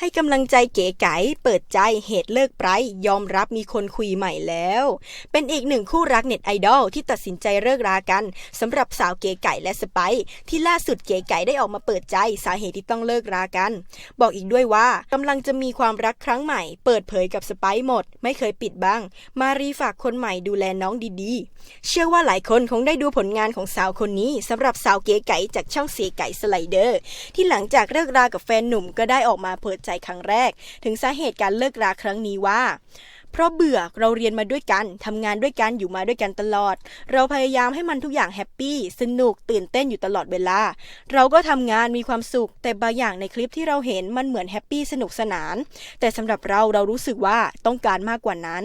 ให้กำลังใจเก๋ไก๋เปิดใจเหตุเลิกไบรท์ยอมรับมีคนคุยใหม่แล้ว เป็นอีกหนึ่งคู่รักเน็ตไอดอลที่ตัดสินใจเลิกรากันสำหรับสาวเก๋ไก่และสไปที่ล่าสุดเก๋ไก่ได้ออกมาเปิดใจสาเหตุที่ต้องเลิกรากัน บอกอีกด้วยว่ากำลังจะมีความรักครั้งใหม่ เปิดเผยกับสไปซ์หมด ไม่เคยปิดบังมารีฝากคนใหม่ดูแลน้องดีๆ เชื่อว่าหลายคนคงได้ดูผลงานของสาวคนนี้สำหรับสาวเก๋ไก่จากช่องเสียไก่สไลเดอร์ ที่หลังจากเลิกรากับแฟนหนุ่มก็ได้ออกมาเปิดใจครั้งแรก ถึงสาเหตุการเลิกราครั้งนี้ว่า เพราะเบื่อเราเรียนมาด้วยกันทำงานด้วยกันอยู่มาด้วยกันตลอด เราพยายามให้มันทุกอย่างแฮปปี้สนุกตื่นเต้นอยู่ตลอดเวลา เราก็ทำงานมีความสุข แต่บางอย่างในคลิปที่เราเห็นมันเหมือนแฮปปี้สนุกสนาน แต่สำหรับเราเรารู้สึกว่าต้องการมากกว่านั้น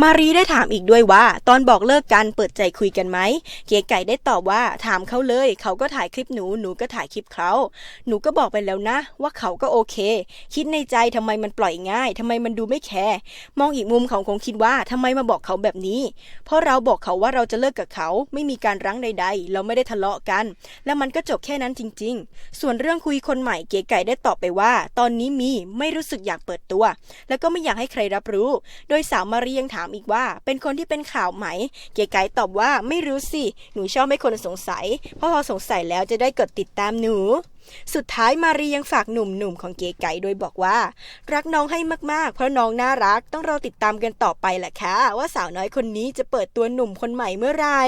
มารีได้ถามอีกด้วยว่า ตอนบอกเลิกกันเปิดใจคุยกันไหม เก๋ไก่ได้ตอบว่าถามเขาเลย เขาก็ถ่ายคลิปหนูหนูก็ถ่ายคลิปเขาหนูก็บอกไปแล้วนะ ว่าเขาก็โอเค คิดในใจทำไมมันปล่อยง่ายทำไมมันดูไม่แคร์มองอีกมุมเขาคงคิดว่าทำไมมาบอกเขาแบบนี้ เพราะเราบอกเขาว่าเราจะเลิกกับเขาไม่มีการรั้งใด ๆ เราไม่ได้ทะเลาะกัน แล้วมันก็จบแค่นั้นจริง ๆ ส่วนเรื่องคุยคนใหม่เก๋ไก่ได้ตอบไปว่า ตอนนี้มีไม่รู้สึกอยากเปิดตัว แล้วก็ไม่อยากให้ใครรับรู้ โดยสาวมารียังถามามอีกว่า เป็นคนที่เป็นข่าวไหม เก๋ไก่ตอบว่าไม่รู้สิ หนูชอบให้คนสงสัย เพราะพอสงสัยแล้วจะได้กดติดตามหนู สุดท้ายมารียังฝากหนุ่มๆของเก๋ไก่โดยบอกว่า รักน้องให้มากๆ เพราะน้องน่ารักต้องรอติดตามกันต่อไปแหละค่ะว่าสาวน้อยคนนี้จะเปิดตัวหนุ่มคนใหม่เมื่อไหร่